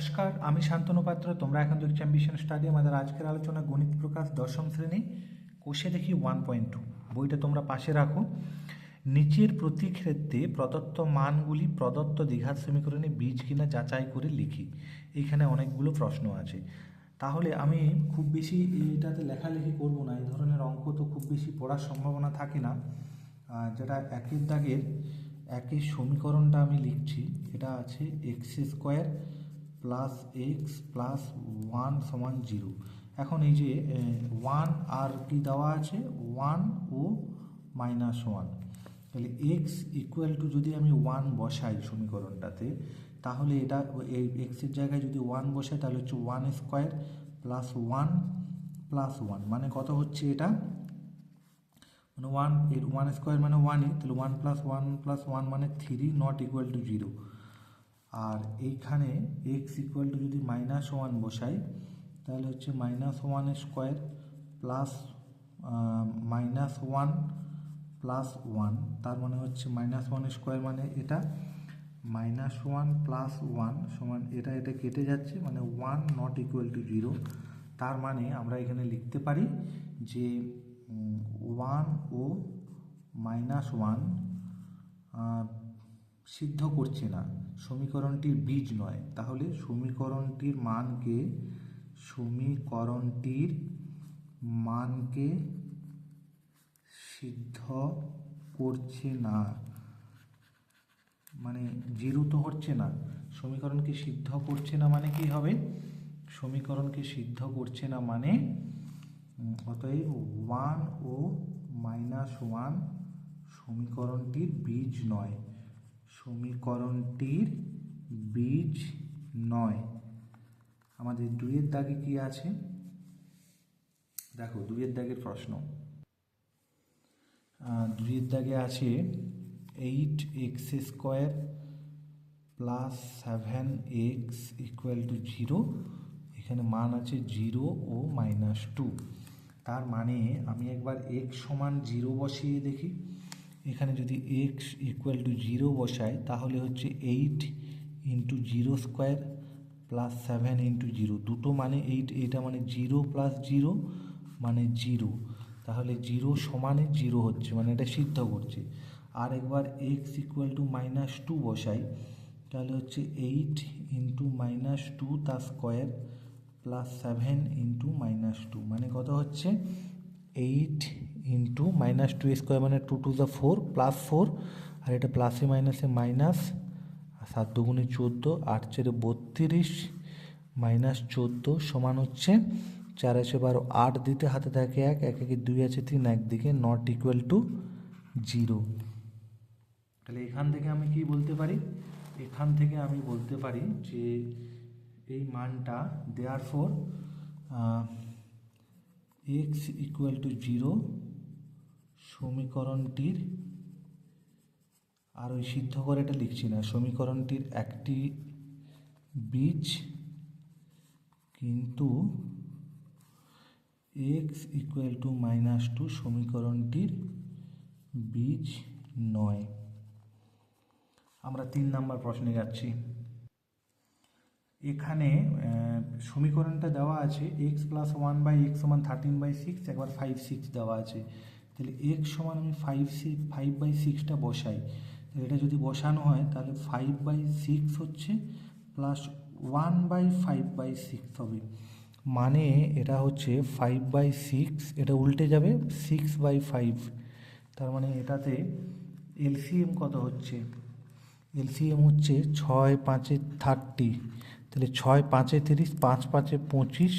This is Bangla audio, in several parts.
নমস্কার, আমি শান্তনু পাত্র। তোমরা এখন দেখছ অ্যাম্বিশন স্টাডি আমাদের আজকের আলোচনা গণিত প্রকাশ দশম শ্রেণি, কোষে দেখি ওয়ান পয়েন্ট টু বইটা তোমরা পাশে রাখো। নিচের প্রতি ক্ষেত্রে প্রদত্ত মানগুলি প্রদত্ত দীঘার সমীকরণে বীজ কিনা যাচাই করে লিখি। এইখানে অনেকগুলো প্রশ্ন আছে। তাহলে আমি খুব বেশি এটাতে লেখালেখি করব না। এই ধরনের অঙ্ক তো খুব বেশি পড়ার সম্ভাবনা থাকে না। যেটা একের দাগের একের সমীকরণটা আমি লিখছি। এটা আছে x square plus x plus one সমান জিরো এখন এই যে ওয়ান আর কি দেওয়া আছে? ওয়ান ও মাইনাস ওয়ান তাহলে এক্স ইকুয়াল টু যদি আমি ওয়ান বসাই সমীকরণটাতে, তাহলে এটা, এই এক্সের জায়গায় যদি ওয়ান বসাই, তাহলে হচ্ছে one square plus one plus one মানে কত হচ্ছে এটা? মানে ওয়ান ওয়ান স্কোয়ার মানে ওয়ানই তাহলে one plus one plus one মানে three not equal to zero আর এইখানে এক্স ইকুয়াল টু যদি মাইনাস ওয়ান বসাই, তাহলে হচ্ছে minus one square plus minus one plus one তার মানে হচ্ছে মাইনাস ওয়ান স্কোয়ার মানে এটা মাইনাস ওয়ান প্লাস ওয়ান সমান এটা এটা কেটে যাচ্ছে মানে one not equal to zero তার মানে আমরা এখানে লিখতে পারি যে ওয়ান ও মাইনাস ওয়ান সিদ্ধ করছে না। সমীকরণটির বীজ নয়। তাহলে সমীকরণটির মানকে সমীকরণটির মানকে সিদ্ধ করছে না। মানে জিরো তো হচ্ছে না। সমীকরণকে সিদ্ধ করছে না মানে কি হবে? সমীকরণকে সিদ্ধ করছে না মানে অতএব ওয়ান ও মাইনাস ওয়ান সমীকরণটির বীজ নয়। সমীকরণটির বীজ নয়। আমাদের দুইয়ের দাগে কি আছে? দেখো, দুইয়ের দাগের প্রশ্ন। দুইয়ের দাগে আছে eight x square plus seven x equal to zero. এখানে মান আছে জিরো ও মাইনাস টু। তার মানে আমি একবার এক্স সমান জিরো বসিয়ে দেখি। এখানে যদি এক্স ইকুয়াল টু জিরো বসাই তাহলে হচ্ছে eight into zero square plus seven into zero দুটো মানে এইট এইটা মানে জিরো প্লাস জিরো মানে জিরো তাহলে জিরো সমানে জিরো হচ্ছে মানে এটা সিদ্ধ করছে। আর একবার x equal to minus two বসাই, তাহলে হচ্ছে এইট ইন্টু মাইনাস টু তার square plus seven into minus two মানে কত হচ্ছে? Eight into minus two square মানে two two the four plus four আর এটা প্লাসে মাইনাসে মাইনাস সাত দুগুণে চোদ্দ, আট চেরে বত্রিশ মাইনাস চোদ্দ সমান হচ্ছে চার আছে বারো, আট দিতে হাতে থাকে এক এক একে দুই আছে তিন একদিকে নট ইকুয়াল টু জিরো তাহলে এখান থেকে আমি কি বলতে পারি? এখান থেকে আমি বলতে পারি যে এই মানটা therefore x equal to zero সমীকরণটির, আর ওই সিদ্ধ করে এটা লিখছি না, সমীকরণটির একটি বীজ কিন্তু x equal to minus two সমীকরণটির বীজ নয়। আমরা তিন নাম্বার প্রশ্নে যাচ্ছি। এখানে সমীকরণটা দেওয়া আছে x plus one by x সমান থার্টিন বাই সিক্স একবার ফাইভ সিক্স দেওয়া আছে। তাহলে এক্স সমান আমি ফাইভ সিক্স ফাইভ বাই সিক্সটা বসাই। তাহলে এটা যদি বসানো হয়, তাহলে ফাইভ বাই সিক্স হচ্ছে plus one by five by six হবে। মানে এটা হচ্ছে ফাইভ বাই সিক্স এটা উল্টে যাবে সিক্স বাই ফাইভ তার মানে এটাতে এলসিএম কত হচ্ছে? এলসিএম হচ্ছে ছয় পাঁচে থার্টি তাহলে ছয় পাঁচে তিরিশ, পাঁচ পাঁচে পঁচিশ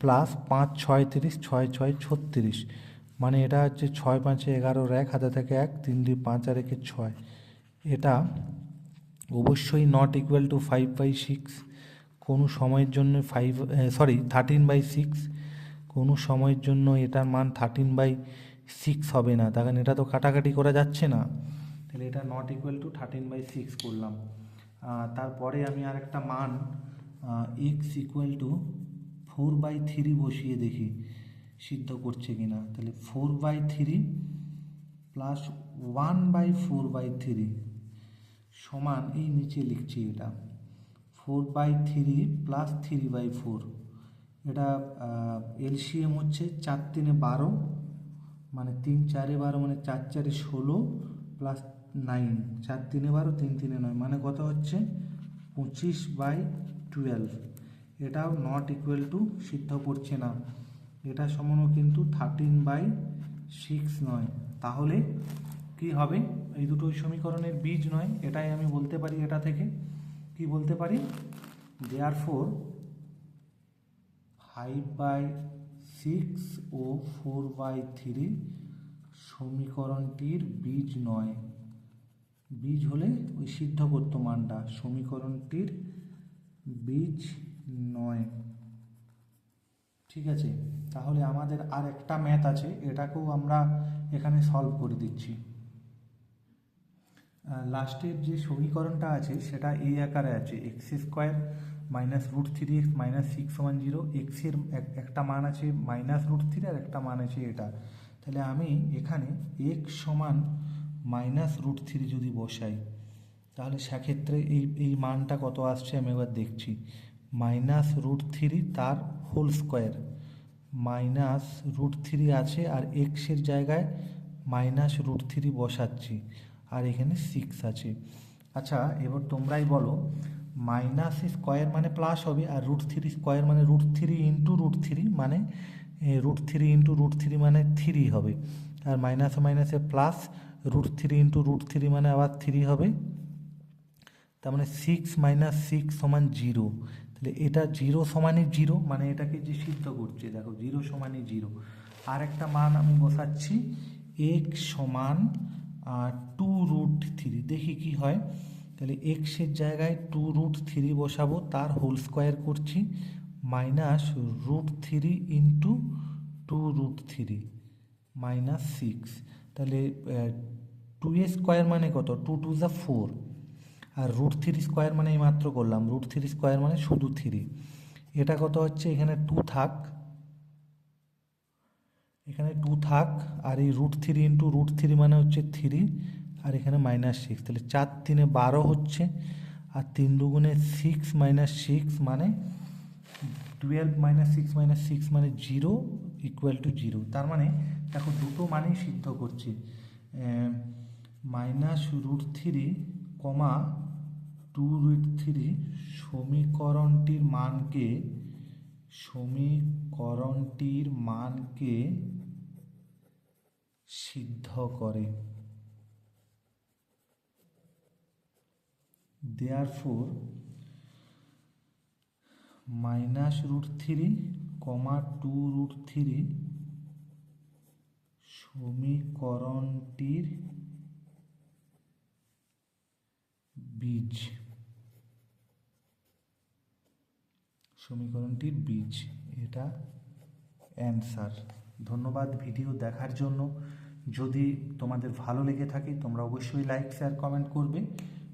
প্লাস পাঁচ ছয় তিরিশ, ছয় ছয় ছত্রিশ। মানে এটা হচ্ছে ছয় পাঁচে এগারোর এক, হাতে থেকে এক, তিন দুই পাঁচ আর একে ছয়। এটা অবশ্যই not equal to five by six কোনো সময়ের জন্য five sorry thirteen by six কোনো সময়ের জন্য এটার মান থার্টিন বাই সিক্স হবে না। তার কারণ এটা তো কাটাকাটি করা যাচ্ছে না। তাহলে এটা not equal to thirteen by six করলাম। তারপরে আমি আরেকটা মান x equal to four by three বসিয়ে দেখি। সিদ্ধ করছে কিনা? তাহলে four by three plus one by four by three সমান, এই নিচে লিখছি এটা four by three plus three by four এটা এলসিএম হচ্ছে চার তিনে বারো মানে তিন চারে বারো মানে চার চারে ষোলো প্লাস নাইন চার তিনে বারো, তিন তিনে নয় মানে কত হচ্ছে? পঁচিশ বাই টুয়েলভ এটাও নট ইকুয়াল টু সিদ্ধ করছে না। এটা সমান কিন্তু থার্টিন বাই সিক্স নয়। তাহলে কি হবে? এই দুটো সমীকরণের বীজ নয়, এটাই আমি বলতে পারি এটা থেকে। কি বলতে পারি? Therefore five by six ও ফোর বাই থ্রি সমীকরণটির বীজ নয়। বীজ হলে ওই সিদ্ধ করত মানটা সমীকরণটির বীজ নয়। ঠিক আছে? তাহলে আমাদের আর একটা ম্যাথ আছে, এটাকেও আমরা এখানে সলভ করে দিচ্ছি। লাস্টের যে সমীকরণটা আছে, সেটা এই আকারে আছে x square minus root three x minus six one zero এক্সের একটা মান আছে মাইনাস রুট থ্রি আর একটা মান আছে এটা। তাহলে আমি এখানে এক্স সমান মাইনাস রুট থ্রি যদি বসাই, তাহলে সেক্ষেত্রে এই এই মানটা কত আসছে আমি এবার দেখছি। মাইনাস রুট থ্রি তার whole square minus root three আছে আর এক্সের জায়গায় মাইনাস রুট থ্রি বসাচ্ছি আর এখানে সিক্স আছে। আচ্ছা এবার তোমরাই বলো, মাইনাস স্কোয়ার মানে প্লাস হবে আর রুট থ্রি স্কোয়ার মানে root three into root three মানে root three into root three মানে থ্রি হবে। আর মাইনাসে মাইনাসে plus root three into root three মানে আবার থ্রি হবে তার মানে সিক্স মাইনাস সিক্স সমান জিরো তাহলে এটা জিরো সমানই জিরো মানে এটাকে যে সিদ্ধ করছে, দেখো জিরো সমানই জিরো আর একটা মান আমি বসাচ্ছি এক সমান টু রুট থ্রি দেখি কি হয়। তাহলে এক্সের জায়গায় টু রুট থ্রি বসাবো, তার হোল স্কোয়ার করছি minus root three into two root three minus six তাহলে টু এ স্কোয়ার মানে কত? টু টু যা ফোর আর রুট থ্রি স্কোয়ার মানে এই মাত্র করলাম। রুট থ্রি স্কোয়ার মানে শুধু থ্রি এটা কত হচ্ছে? এখানে টু থাক। এখানে টু থাক। আর এই root three into root three মানে হচ্ছে থ্রি আর এখানে মাইনাস সিক্স তাহলে চার তিনে বারো হচ্ছে। আর তিন দুগুণে সিক্স মাইনাস সিক্স মানে twelve minus six minus six মানে জিরো ইকুয়াল টু জিরো তার মানে দেখো দুটো মানেই সিদ্ধ করছে। Minus root three comma two root three সমীকরণটির মানকে সমীকরণটির মানকে সিদ্ধ করে। Therefore minus root three comma two root three সমীকরণটির বীজ। সমীকরণটির বীজ। এটা অ্যান্সার ধন্যবাদ ভিডিও দেখার জন্য। যদি তোমাদের ভালো লেগে থাকে, তোমরা অবশ্যই লাইক শেয়ার কমেন্ট করবে।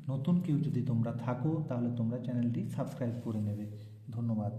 নতুন কেউ যদি তোমরা থাকো, তাহলে তোমরা চ্যানেলটি সাবস্ক্রাইব করে নেবে। ধন্যবাদ।